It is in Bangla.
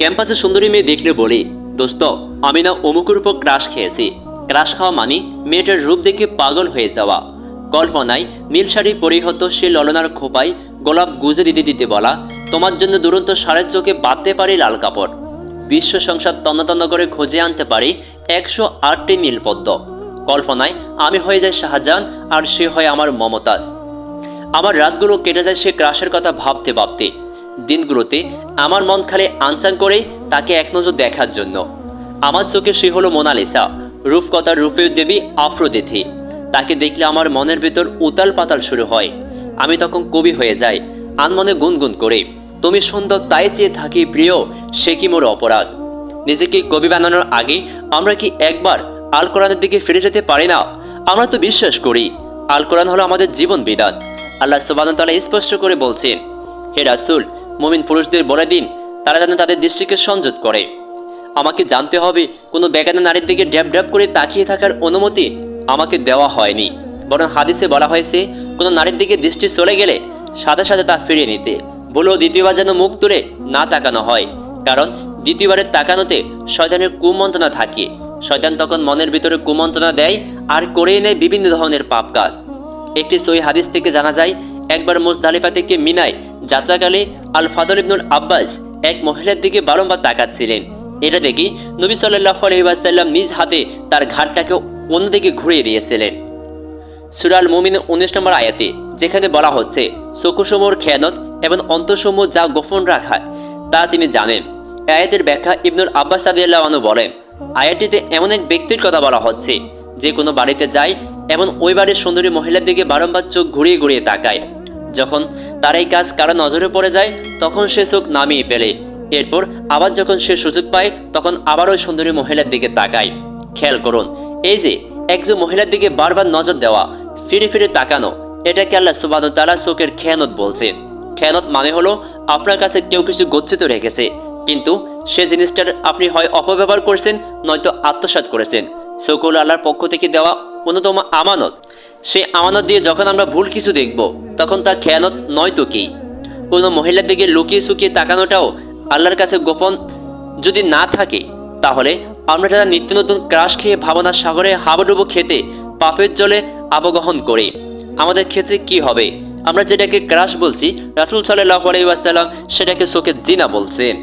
ক্যাম্পাসে সুন্দরী মেয়ে দেখলে বলি, দোস্ত, আমি না অমুকের উপর ক্রাশ খেয়েছি। ক্রাশ খাওয়া মানে মেয়েটার রূপ দেখে পাগল হয়ে যাওয়া। কল্পনায় নীল শাড়ি পরিহত সে ললনার খোপায় গোলাপ গুজে দিতে দিতে বলা, তোমার জন্য দুরন্ত সারের চোখে বাঁধতে পারি লাল কাপড়। বিশ্ব সংসার তন্ন তন্ন করে খুঁজে আনতে পারি একশো আটটি নীলপদ্ম কল্পনায় আমি হয়ে যাই শাহজাহান আর সে হয় আমার মমতাজ। আমার রাতগুলো কেটে যায় সে ক্রাশের কথা ভাবতে ভাবতে। দিনগুলোতে আমার মন খালি আনচান করে তাকে এক নজর দেখার জন্য। আমার চোখে সে হলো মোনালিসা, রূপকথার রূপের দেবী আফ্রোদিথি। তাকে দেখলে আমার মনের ভেতর উতাল পাতাল শুরু হয়। আমি তখন কবি হয়ে যাই, আনমনে গুনগুন করে। তুমি সুন্দর তাই চেয়ে থাকি প্রিয়, সে কি মোর অপরাধ? নিজেকে কবি বানানোর আগে আমরা কি একবার আল কোরআনের দিকে ফিরে যেতে পারি না? আমরা তো বিশ্বাস করি আল কোরআন হলো আমাদের জীবন বিধান। আল্লাহ সুবাহ তালা স্পষ্ট করে বলছেন, হে রাসুল মুমিন পুরুষদের বলে দিন, তারা যেন তাদের দৃষ্টিকে সংযত করে। আমাকে জানতে হবে, কোনো বেগানা নারীর দিকে ড্যাব ড্যাব করে তাকিয়ে থাকার অনুমতি আমাকে দেওয়া হয়নি। বরং হাদিসে বলা হয়েছে, কোনো নারীর দিকে দৃষ্টি চলে গেলে সাথে সাথে তা ফিরিয়ে নিতে। বলেও দ্বিতীয়বার যেন মুখ তুলে না তাকানো হয়, কারণ দ্বিতীয়বারের তাকানোতে শয়তানের কুমন্ত্রণা থাকে। শয়তান তখন মনের ভিতরে কুমন্ত্রণা দেয় আর করেই নেয় বিভিন্ন ধরনের পাপ কাজ একটি সই হাদিস থেকে জানা যায় একবার মুজদালিফা থেকে মিনায় যাত্রাকালে আল ফাদল ইবনুল আব্বাস এক মহিলার দিকে বারংবার তাকাচ্ছিলেন। এটা দেখি নবী সাল্লাহ আলহিবাসাল্লাম নিজ হাতে তার ঘাটটাকে অন্যদিকে ঘুরিয়ে দিয়েছিলেন। সুরাল মুমিন উনিশ নম্বর আয়াতে যেখানে বলা হচ্ছে চকুসমূর খেয়ানত এবং অন্তঃসমূহ যা গোপন রাখায় তা তিনি জানেন। আয়াতের ব্যাখ্যা ইবনুল আব্বাস সাদিয়াল্লাহ আনু বলেন, আয়াতটিতে এমন এক ব্যক্তির কথা বলা হচ্ছে, যে কোনো বাড়িতে যায় এবং ওই বাড়ির সুন্দরী মহিলার দিকে বারংবার চোখ ঘুরিয়ে ঘুরিয়ে তাকায়। যখন তার এই কাজ কারও নজরে পড়ে যায়, তখন সে চোখ নামিয়ে ফেলে। এরপর আবার যখন সে সুযোগ পায়, তখন আবার ওই সুন্দরী মহিলার দিকে তাকায়। খেয়াল করুন, এই যে একজন মহিলার দিকে বারবার নজর দেওয়া, ফিরে ফিরে তাকানো, এটাকে আল্লাহ সুবাহ তালা চোখের খেয়ানত বলছে। খেয়ানত মানে হলো আপনার কাছে কেউ কিছু গচ্ছিত রেখেছে, কিন্তু সে জিনিসটার আপনি হয় অপব্যবহার করেছেন, নয়তো আত্মসাৎ করেছেন। সকল আল্লাহর পক্ষ থেকে দেওয়া অন্যতম আমানত। সেই আমানত দিয়ে যখন আমরা ভুল কিছু দেখব, তখন তা খেয়ানত নয়তো কি? কোনো মহিলার দিকে লুকিয়ে শুকিয়ে তাকানোটাও আল্লাহর কাছে গোপন যদি না থাকে, তাহলে আমরা যারা নিত্য নতুন ক্রাশ খেয়ে ভাবনার সাগরে হাবুডুবু খেতে পাপের জলে আবগহন করি, আমাদের ক্ষেত্রে কি হবে? আমরা যেটাকে ক্রাশ বলছি, রাসুল সাল্লাহ আলাইসাল্লাম সেটাকে চোখে জিনা বলছেন।